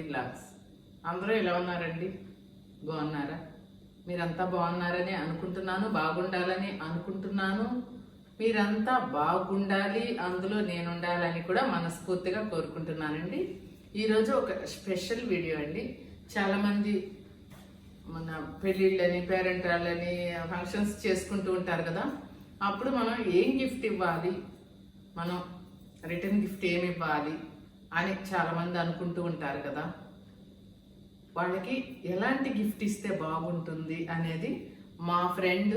జ్యోతి blogs అందరూ ఎలా ఉన్నారండి? బాగున్నారా? మీరంతా బాగున్నారని అనుకుంటున్నాను బాగుండాలని అనుకుంటున్నాను. మీరంతా బాగుండాలి అందులో నేను ఉండాలని కూడా మనస్ఫూర్తిగా కోరుకుంటున్నానండి. ఈరోజు ఒక స్పెషల్ వీడియో అండి. చాలామంది మన పెళ్ళిళ్ళని పేరెంటాలని ఫంక్షన్స్ చేసుకుంటూ ఉంటారు కదా. అప్పుడు మనం ఏం గిఫ్ట్ ఇవ్వాలి? మనం రిటర్న్ గిఫ్ట్ ఏమి ఇవ్వాలి? అని చాలామంది అనుకుంటూ ఉంటారు కదా. వాళ్ళకి ఎలాంటి గిఫ్ట్ ఇస్తే బాగుంటుంది అనేది మా ఫ్రెండ్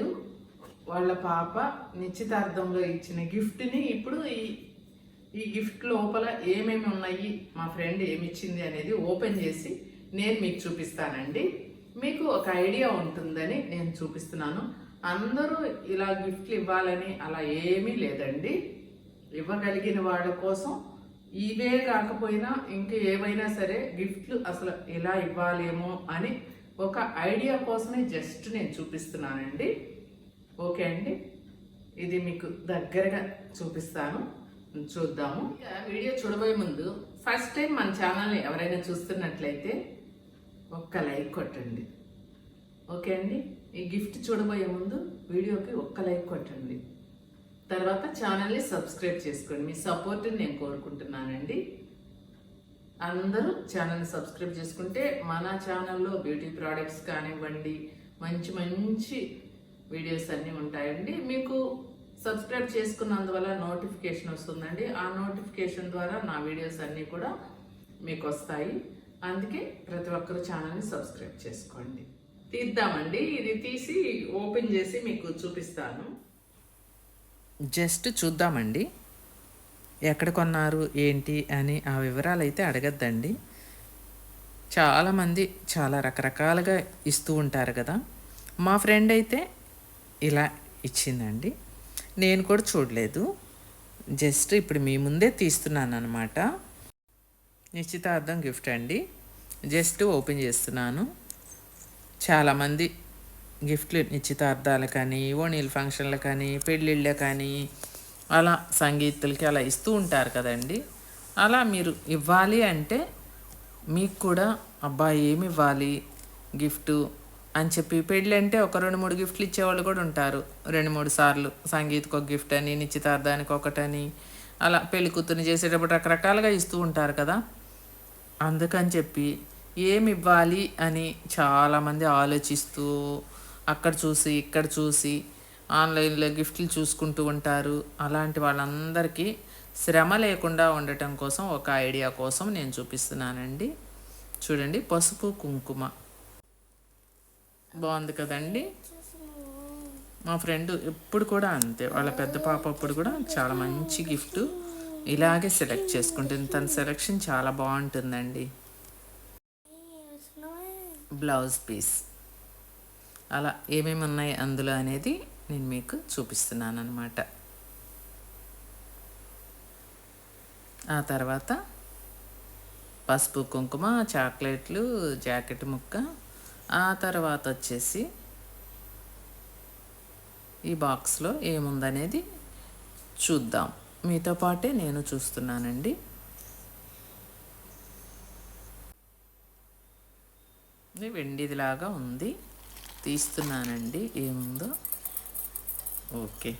వాళ్ళ పాప నిశ్చితార్థంలో ఇచ్చిన గిఫ్ట్ని ఇప్పుడు ఈ ఈ గిఫ్ట్ లోపల ఏమేమి ఉన్నాయి మా ఫ్రెండ్ ఏమి ఇచ్చింది అనేది ఓపెన్ చేసి నేను మీకు చూపిస్తానండి. మీకు ఒక ఐడియా ఉంటుందని నేను చూపిస్తున్నాను. అందరూ ఇలా గిఫ్ట్లు ఇవ్వాలని అలా ఏమీ లేదండి. ఇవ్వగలిగిన వాళ్ళ కోసం ఇవే కాకపోయినా ఇంకా ఏవైనా సరే గిఫ్ట్లు అసలు ఎలా ఇవ్వాలేమో అని ఒక ఐడియా కోసమే జస్ట్ నేను చూపిస్తున్నానండి. ఓకే అండి? ఇది మీకు దగ్గరగా చూపిస్తాను. చూద్దాము. వీడియో చూడబోయే ముందు ఫస్ట్ టైం మన ఛానల్ని ఎవరైనా చూస్తున్నట్లయితే ఒక్క లైక్ కొట్టండి. ఓకే అండి? ఈ గిఫ్ట్ చూడబోయే ముందు వీడియోకి ఒక్క లైక్ కొట్టండి. తర్వాత ఛానల్ని సబ్స్క్రైబ్ చేసుకోండి. మీ సపోర్ట్ని నేను కోరుకుంటున్నానండి. అందరూ ఛానల్ని సబ్స్క్రైబ్ చేసుకుంటే మన ఛానల్లో బ్యూటీ ప్రోడక్ట్స్ కానివ్వండి మంచి మంచి వీడియోస్ అన్నీ ఉంటాయండి. మీకు సబ్స్క్రైబ్ చేసుకున్నందువల్ల నోటిఫికేషన్ వస్తుందండి. ఆ నోటిఫికేషన్ ద్వారా నా వీడియోస్ అన్నీ కూడా మీకు వస్తాయి. అందుకే ప్రతి ఒక్కరు ఛానల్ని సబ్స్క్రైబ్ చేసుకోండి. తీద్దామండి. ఇది తీసి ఓపెన్ చేసి మీకు చూపిస్తాను. జస్ట్ చూద్దామండి. ఎక్కడ కొన్నారు ఏంటి అని ఆ వివరాలు అయితే అడగద్దండి. చాలామంది చాలా రకరకాలుగా ఇస్తూ ఉంటారు కదా. మా ఫ్రెండ్ అయితే ఇలా ఇచ్చిందండి. నేను కూడా చూడలేదు. జస్ట్ ఇప్పుడు మీ ముందే తీస్తున్నాను అనమాట నిశ్చితార్థం గిఫ్ట్ అండి. జస్ట్ ఓపెన్ చేస్తున్నాను. చాలామంది గిఫ్ట్లు నిశ్చితార్థాలు కానీ ఓణీల ఫంక్షన్లు కానీ పెళ్ళిళ్ళు కానీ అలా సంగీతులకి అలా ఇస్తూ ఉంటారు కదండి. అలా మీరు ఇవ్వాలి అంటే మీకు కూడా అబ్బాయి ఏమి ఇవ్వాలి గిఫ్ట్? అని చెప్పి పెళ్ళి అంటే ఒక రెండు మూడు గిఫ్ట్లు ఇచ్చేవాళ్ళు కూడా ఉంటారు. రెండు మూడు సార్లు సంగీత్కి ఒక గిఫ్ట్ అని నిశ్చితార్థానికి ఒకటని అలా పెళ్ళి కూతుర్ని చేసేటప్పుడు రకరకాలుగా ఇస్తూ ఉంటారు కదా. అందుకని చెప్పి ఏమి ఇవ్వాలి? అని చాలామంది ఆలోచిస్తూ అక్కడ చూసి ఇక్కడ చూసి ఆన్లైన్లో గిఫ్ట్లు చూసుకుంటూ ఉంటారు. అలాంటి వాళ్ళందరికీ శ్రమ లేకుండా ఉండటం కోసం ఒక ఐడియా కోసం నేను చూపిస్తున్నానండి. చూడండి పసుపు కుంకుమ. బాగుంది కదండి? మా ఫ్రెండ్ ఎప్పుడు కూడా అంతే. వాళ్ళ పెద్ద పాప అప్పుడు కూడా చాలా మంచి గిఫ్ట్ ఇలాగే సెలెక్ట్ చేసుకుంటుంది. తన సెలెక్షన్ చాలా బాగుంటుందండి. Blouse piece. అలా ఏమేమి ఉన్నాయి అందులో అనేది నేను మీకు చూపిస్తున్నాను అనమాట ఆ తర్వాత పసుపు కుంకుమ చాక్లెట్లు జాకెట్ ముక్క ఆ తర్వాత వచ్చేసి ఈ బాక్స్లో ఏముందనేది చూద్దాం. మీతో పాటే నేను చూస్తున్నానండి. వెండిదిలాగా ఉంది. తీస్తున్నానండి. ఏముందో? ఓకే.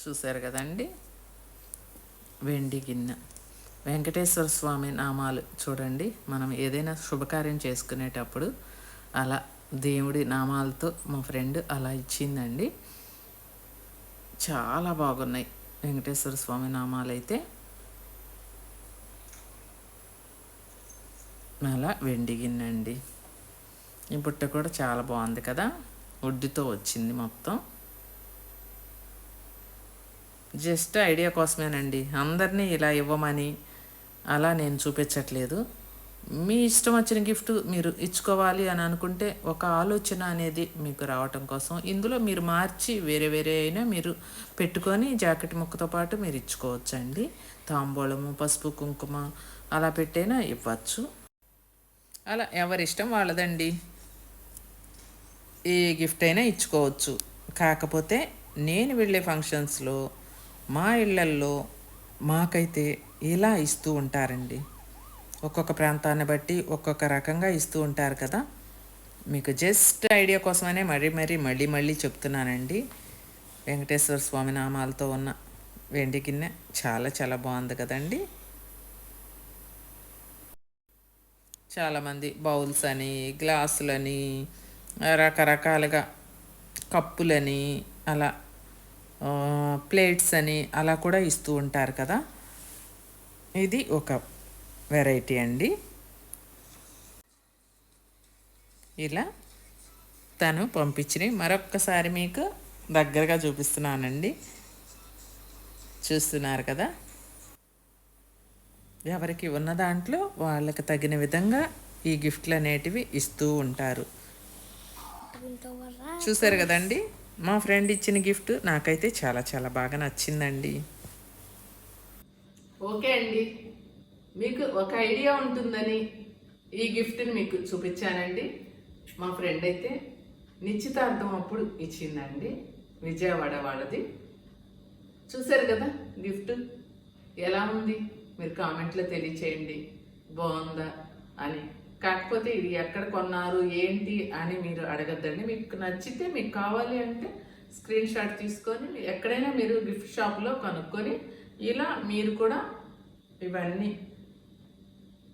చూశారు కదండి? వెండి గిన్నె. వెంకటేశ్వర స్వామి నామాలు చూడండి. మనం ఏదైనా శుభకార్యం చేసుకునేటప్పుడు అలా దేవుడి నామాలతో మా ఫ్రెండ్ అలా ఇచ్చిందండి. చాలా బాగున్నాయి. వెంకటేశ్వర స్వామి నామాలు అయితే అలా వెండి గిన్నె అండి ఈ బుట్ట కూడా చాలా బాగుంది కదా? వడ్డీతో వచ్చింది మొత్తం. జస్ట్ ఐడియా కోసమేనండి. అందరినీ ఇలా ఇవ్వమని అలా నేను చూపించట్లేదు. మీ ఇష్టం వచ్చిన గిఫ్ట్ మీరు ఇచ్చుకోవాలి అని అనుకుంటే ఒక ఆలోచన అనేది మీకు రావటం కోసం ఇందులో మీరు మార్చి వేరే వేరే అయినా మీరు పెట్టుకొని జాకెట్ ముక్కతో పాటు మీరు ఇచ్చుకోవచ్చండి. తాంబూలము పసుపు కుంకుమ అలా పెట్టైనా ఇవ్వచ్చు. అలా ఎవరి ఇష్టం వాళ్ళదండి. ఏ గిఫ్ట్ అయినా ఇచ్చుకోవచ్చు. కాకపోతే నేను వెళ్ళే ఫంక్షన్స్లో మా ఇళ్ళల్లో మాకైతే ఇలా ఇస్తూ ఉంటారండి. ఒక్కొక్క ప్రాంతాన్ని బట్టి ఒక్కొక్క రకంగా ఇస్తూ ఉంటారు కదా. మీకు జస్ట్ ఐడియా కోసమనే మరీ మరీ మళ్ళీ మళ్ళీ చెప్తున్నానండి. వెంకటేశ్వర స్వామి నామాలతో ఉన్న వెండి గిన్నె చాలా చాలా బాగుంది కదండి. చాలామంది బౌల్స్ అని గ్లాసులని రకరకాలుగా కప్పులని అలా ప్లేట్స్ అని అలా కూడా ఇస్తూ ఉంటారు కదా. ఇది ఒక వెరైటీ అండి. ఇలా తను పంపించినవి. మరొక్కసారి మీకు దగ్గరగా చూపిస్తున్నానండి. చూస్తున్నారు కదా? ఎవరికి ఉన్న దాంట్లో వాళ్ళకి తగిన విధంగా ఈ గిఫ్ట్లు అనేటివి ఇస్తూ ఉంటారు. చూసారు కదండి? మా ఫ్రెండ్ ఇచ్చిన గిఫ్ట్ నాకైతే చాలా చాలా బాగా నచ్చిందండి. ఓకే అండి. మీకు ఒక ఐడియా ఉంటుందని ఈ గిఫ్ట్ని మీకు చూపించానండి. మా ఫ్రెండ్ అయితే నిశ్చితార్థం అప్పుడు ఇచ్చిందండి. విజయవాడ వాళ్ళది. చూసారు కదా గిఫ్ట్? ఎలా ఉంది? మీరు కామెంట్లో తెలియచేయండి. బాగుందా అని. కాకపోతే ఇది ఎక్కడ కొన్నారు ఏంటి అని మీరు అడగద్దండి. మీకు నచ్చితే మీకు కావాలి అంటే స్క్రీన్ షాట్ తీసుకొని ఎక్కడైనా మీరు గిఫ్ట్ షాప్లో కనుక్కొని ఇలా మీరు కూడా ఇవన్నీ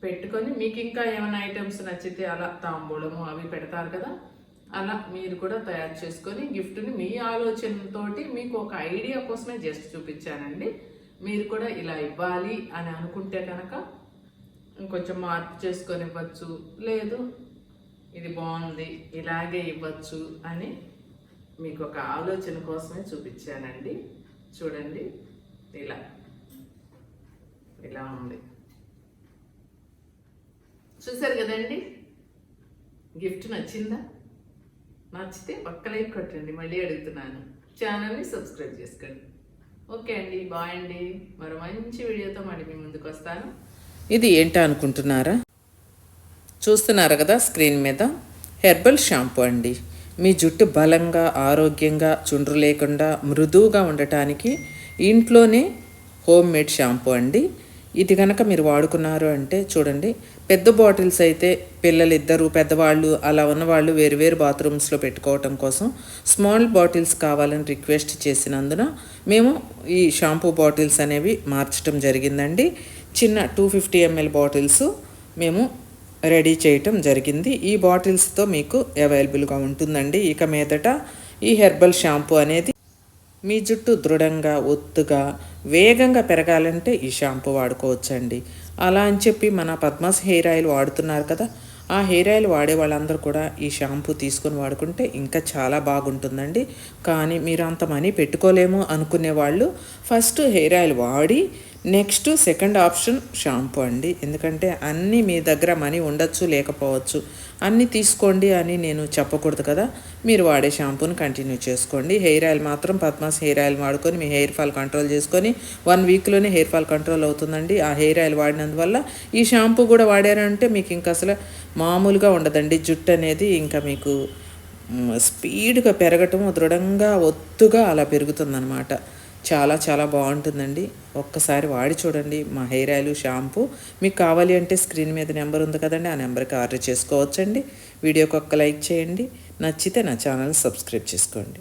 పెట్టుకొని మీకు ఇంకా ఏమైనా ఐటమ్స్ నచ్చితే అలా తాంబూలము అవి పెడతారు కదా అలా మీరు కూడా తయారు చేసుకొని గిఫ్ట్ని మీ ఆలోచనతోటి మీకు ఒక ఐడియా కోసమే జస్ట్ చూపించానండి. మీరు కూడా ఇలా ఇవ్వాలి అని అనుకుంటే కనుక ఇంకొంచెం మార్పు చేసుకొని ఇవ్వచ్చు లేదు ఇది బాగుంది ఇలాగే ఇవ్వచ్చు అని మీకు ఒక ఆలోచన కోసమే చూపించానండి. చూడండి ఇలా ఇలా ఉంది. చూశారు కదండి? గిఫ్ట్ నచ్చిందా? నచ్చితే పక్క లైక్ కొట్టండి మళ్ళీ అడుగుతున్నాను. ఛానల్ని సబ్స్క్రైబ్ చేసుకోండి. ఓకే అండి బాయ్ అండి. మరో మంచి వీడియోతో మళ్ళీ మీ ముందుకు వస్తాను. ఇది ఏంటో అనుకుంటున్నారా? చూస్తున్నారు కదా స్క్రీన్ మీద? హెర్బల్ షాంపూ అండి. మీ జుట్టు బలంగా ఆరోగ్యంగా చుండ్రు లేకుండా మృదువుగా ఉండటానికి ఇంట్లోనే హోమ్ మేడ్ షాంపూ అండి. ఇది కనుక మీరు వాడుకున్నారు అంటే చూడండి పెద్ద బాటిల్స్ అయితే పిల్లలు ఇద్దరు పెద్దవాళ్ళు అలా ఉన్నవాళ్ళు వేరు వేరు బాత్రూమ్స్లో పెట్టుకోవటం కోసం స్మాల్ బాటిల్స్ కావాలని రిక్వెస్ట్ చేసినందున మేము ఈ షాంపూ బాటిల్స్ అనేవి మార్చడం జరిగిందండి. చిన్న టూ ఫిఫ్టీ ఎంఎల్ బాటిల్స్ మేము రెడీ చేయటం జరిగింది. ఈ బాటిల్స్తో మీకు అవైలబుల్గా ఉంటుందండి. ఇక మీదట ఈ హెర్బల్ షాంపూ అనేది మీ జుట్టు దృఢంగా ఒత్తుగా వేగంగా పెరగాలంటే ఈ షాంపూ వాడుకోవచ్చండి. అలా అని చెప్పి మన పద్మాస్ హెయిర్ ఆయిల్ వాడుతున్నారు కదా ఆ హెయిర్ ఆయిల్ వాడే వాళ్ళందరూ కూడా ఈ షాంపూ తీసుకొని వాడుకుంటే ఇంకా చాలా బాగుంటుందండి. కానీ మీరు అంత మనీ పెట్టుకోలేము అనుకునే వాళ్ళు ఫస్ట్ హెయిర్ ఆయిల్ వాడి నెక్స్ట్ సెకండ్ ఆప్షన్ షాంపూ అండి. ఎందుకంటే అన్నీ మీ దగ్గర మనీ ఉండొచ్చు లేకపోవచ్చు. అన్నీ తీసుకోండి అని నేను చెప్పకూడదు కదా. మీరు వాడే షాంపూని కంటిన్యూ చేసుకోండి. హెయిర్ ఆయిల్ మాత్రం పద్మాస్ హెయిర్ ఆయిల్ వాడుకొని మీ హెయిర్ ఫాల్ కంట్రోల్ చేసుకొని వన్ వీక్లోనే హెయిర్ ఫాల్ కంట్రోల్ అవుతుందండి. ఆ హెయిర్ ఆయిల్ వాడినందువల్ల ఈ షాంపూ కూడా వాడారంటే మీకు ఇంకా అసలు మామూలుగా ఉండదండి. జుట్టు అనేది ఇంకా మీకు స్పీడ్గా పెరగటం దృఢంగా ఒత్తుగా అలా పెరుగుతుందన్నమాట. చాలా చాలా బాగుంటుందండి. ఒక్కసారి వాడి చూడండి మా హెయిర్ ఆయిల్ షాంపూ. మీకు కావాలి అంటే స్క్రీన్ మీద నెంబర్ ఉంది కదండి ఆ నెంబర్కి ఆర్డర్ చేసుకోవచ్చండి. వీడియోకి ఒక్క లైక్ చేయండి. నచ్చితే నా ఛానల్ సబ్స్క్రైబ్ చేసుకోండి.